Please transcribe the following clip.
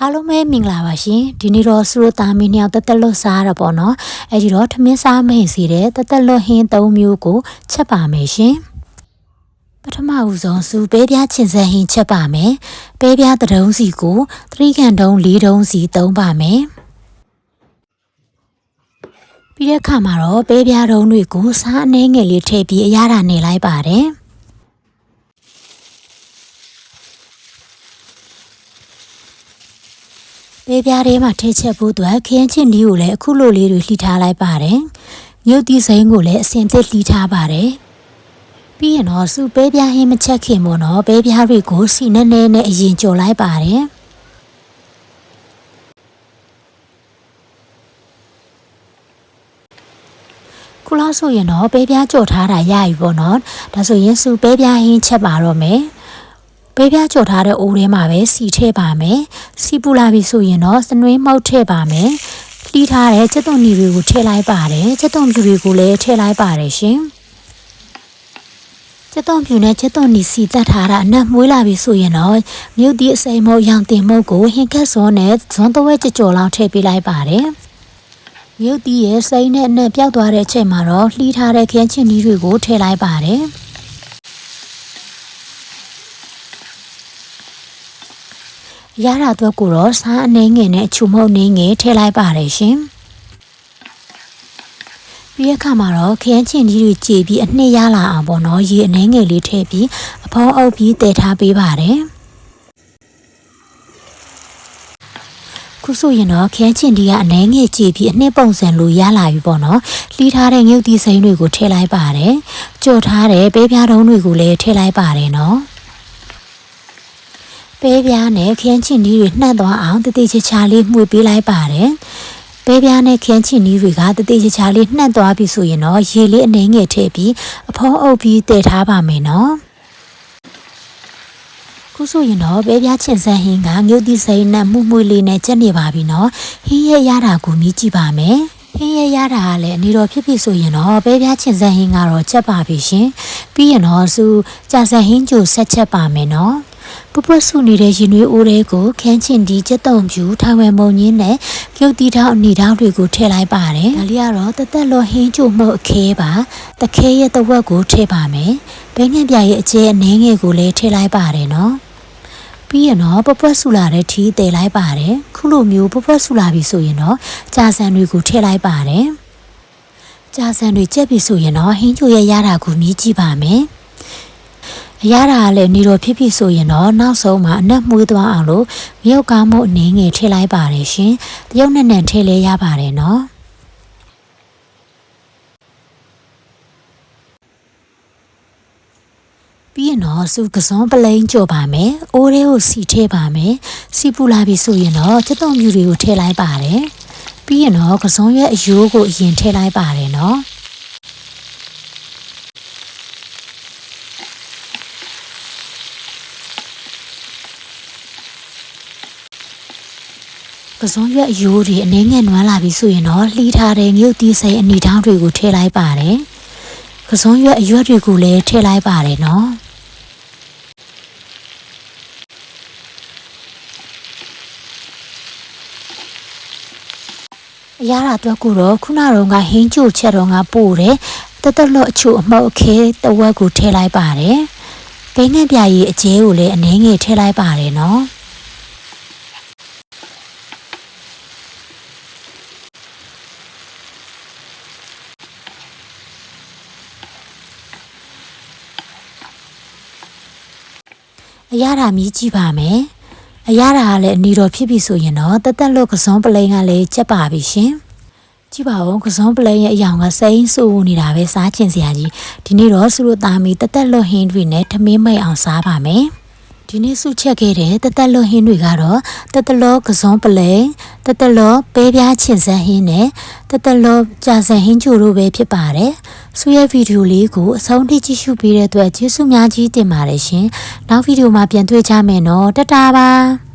အားလုံးပဲမင်္ဂလာပါရှင်ဒီနေ့တော့စရိုသားမင်းနှစ်ယောက်တက်တက်လွတ်စားရတော့ပေါ့နော်အဲဒီတော့ထမင်းစားမဟင်စီတဲ့တက်တက်လွတ်ဟင်း၃မျိုးကိုချက်ပါမယ်ရှင်ပထမဦးဆုံးစူပဲပြားချင်စက်ဟင်းချက်ပါမယ်ပဲပြားတရုံးစီကိုသတိကန်တုံး၄တုံးစီသုံးပါမယ်ပြီးတဲ့အခါမှာတော့ပဲပြားတုံးတွေကိုစားအနှဲငယ်လေးထည့်ပြီးအရသာနေလိုက်ပါတယ် ပေးပြားထဲမှာထည့်ချက်ဖို့အတွက်ခင်းချင်ဒီကိုလည်းအခုလိုလေးတွေလှီထားလိုက်ပါတယ်။မြုပ်သီးစိမ်းကိုလည်းအစင်သစ်လှီထားပါတယ်။ပြီးရင်တော့စူပေးပြားဟင်းမချက်ခင်မို့တော့ပေးပြားတွေကိုစီနဲ့နဲ့နဲ့အရင်ကြော်လိုက်ပါတယ်။ခုလောက်ဆိုရင်တော့ပေးပြားကြော်ထားတာရပြီပေါ့နော်။ဒါဆိုရင်စူပေးပြားဟင်းချက်ပါတော့မယ်။ ပေးပြကြော်ထားတဲ့အိုးထဲမှာပဲစီထည့်ပါမယ်စီပူလာပြီဆိုရင်တော့စနွေးမောက်ထည့်ပါမယ်လှီးထားတဲ့ချက်သွန်နီတွေကိုထည့်လိုက်ပါတယ်ချက်သွန်ဖြူတွေကိုလည်းထည့်လိုက်ပါတယ်ရှင်ချက်သွန်ဖြူနဲ့ချက်သွန်နီစီတက်ထားတာအနက်မွေးလာပြီဆိုရင်တော့မြုပ်သည့်အစိမ်မုတ်ရောင်တင်မုတ်ကိုဟင်ခက်စောနဲ့ဇွန်သွဲကြကြော်လောက်ထည့်ပေးလိုက်ပါတယ်မြုပ်သည့်ရဲ့စိမ်းနဲ့အနက်ပျောက်သွားတဲ့အချိန်မှာတော့လှီးထားတဲ့ခင်းချင်နီးတွေကိုထည့်လိုက်ပါတယ် ရတာအတွက်ကိုတော့စားအနှင်းငယ်နဲ့ချူမုတ်နှင်းငယ်ထည့်လိုက်ပါတယ်ရှင်ပြီးရခါမှာတော့ခရမ်းချင်ကြီးတွေကြည်ပြီးအနှစ်ရလာအောင်ပေါ့နော်ရေအနှင်းငယ်လေးထည့်ပြီးအဖောင်းအုပ်ပြီးတည်ထားပေးပါတယ်ခုဆိုရင်တော့ခဲချင်ဒီကအနှဲငယ်ကြည့်ပြီးအနှစ်ပုံစံလိုရလာပြီပေါ့နော်လှီးထားတဲ့ငုတ်သီးစိမ်းတွေကိုထည့်လိုက်ပါတယ်ကြော်ထားတဲ့ပေးပြားတုံးတွေကိုလည်းထည့်လိုက်ပါတယ်နော် ပဲပြားနဲ့ခင်းချင်နီးတွေနှံ့သွားအောင်တတိချချာလေးမှုပေးလိုက်ပါတယ်။ပဲပြားနဲ့ခင်းချင်နီးတွေကတတိချချာလေးနှံ့သွားပြီဆိုရင်တော့ရေလေးအနှဲငယ်ထည့်ပြီးအဖုံးအုပ်ပြီးတည်ထားပါမယ်နော်။ခုဆိုရင်တော့ပဲပြားချင်စမ်းဟင်းကငုတ်တိစိမ်းနဲ့မှုမှုလေးနဲ့ချက်နေပါပြီနော်။ဟင်းရဲ့ရတာကိုမြည်ကြည့်ပါမယ်။ဟင်းရဲရတာကလည်းအနေတော်ဖြစ်ဖြစ်ဆိုရင်တော့ပဲပြားချင်စက်ဟင်းကတော့ချက်ပါပြီရှင်ပြီးရင်တော့စူကြာစက်ဟင်းကြိုဆက်ချက်ပါမယ်နော် ပပဆူနေတဲ့ရင်နွေးအိုးတွေကိုခန်းချင်ဒီကျက်တုံဖြူထိုင်ဝမ်မုံညင်းနဲ့ပြုတ်တီထောက်အနေထောက်တွေကိုထည့်လိုက်ပါတယ်။ဒါလေးကတော့တသက်လောဟင်းချိုမှုတ်အခဲပါ။တခဲရဲ့တဝက်ကိုထည့်ပါမယ်။ဘဲငင်ပြရဲ့အကျဲအနှဲငယ်ကိုလည်းထည့်လိုက်ပါတယ်နော်။ပြီးရင်တော့ပပွက်ဆူလာတဲ့ထီးတည်လိုက်ပါတယ်ခုလိုမျိုးပပွက်ဆူလာပြီဆိုရင်တော့ကြာဆန်တွေကိုထည့်လိုက်ပါတယ်ကြာဆန်တွေကြက်ပြီဆိုရင်တော့ဟင်းချိုရဲ့ရတာကိုမြည်ကြည့်ပါမယ် အရသာကလည်းနေတော်ဖြစ်ဖြစ်ဆိုရင်တော့နောက်ဆုံးမှာအနက်မှုေးသွားအောင်လို့မြုပ်ကားမှုအနေငယ်ထည့်လိုက်ပါတယ်ရှင်။တရုတ်နဲ့နဲ့ထည့်လဲရပါတယ်နော်။ပြီးရင်တော့စုကစုံပလိန်ကြော်ပါမယ်။အိုးလေးကိုစီထည့်ပါမယ်။စီပူလာပြီဆိုရင်တော့ချက်သွန်မြူတွေကိုထည့်လိုက်ပါတယ်။ပြီးရင်တော့ကစုံရဲ့အယိုးကိုအရင်ထည့်လိုက်ပါတယ်နော်။ ပစုံရွက်အယိုးတွေအနှဲငယ်နွမ်းလာပြီဆိုရင်တော့လှီးထားတဲ့ငုတ်တီးစိမ်အနီထောင်းတွေကိုထည့်လိုက်ပါတယ်။ပစုံရွက်အရွက်တွေကိုလည်းထည့်လိုက်ပါတယ်နော်။အရာတော့ကိုတော့ခုနကတော့ငါဟင်းချိုချက်တော့ငါပို့တယ်တတလို့အချိုအမောက်အခဲတဝက်ကိုထည့်လိုက်ပါတယ်။ဘိန်းငယ်ပြာကြီးအကျဲကိုလည်းအနှဲငယ်ထည့်လိုက်ပါတယ်နော်။ အရသာမြည်ကြည့်ပါမယ်အရသာကလည်းအနီတော်ဖြစ်ပြီဆိုရင်တော့တက်တက်လို့ကစုံပလိန်ကလည်းချက်ပါပြီရှင်ကြည့်ပါဦးကစုံပလိန်ရဲ့အယောင်ကစိမ့်ဆူနေတာပဲစားချင်စရာကြီးဒီနေ့တော့သူတို့သားမီတက်တက်လွတ်ဟင်းတွေနဲ့ထမင်းမိတ်အောင်စားပါမယ်ဒီနေ့စုချက်ခဲ့တဲ့တသက်လောဟင်းတွေကတော့တသက်လောကစုံပလဲတသက်လောပဲပြားချင်စမ်းဟင်းနဲ့တသက်လောကြာစံဟင်းချိုတို့ပဲဖြစ်ပါတယ်။ ဆုရဲ့ဗီဒီယိုလေးကိုအဆုံးထိကြည့်ရှုပေးတဲ့အတွက်ကျေးဇူးများကြီးတင်ပါတယ်ရှင်။နောက်ဗီဒီယိုမှာပြန်တွေ့ကြမယ်နော်။တတားပါ။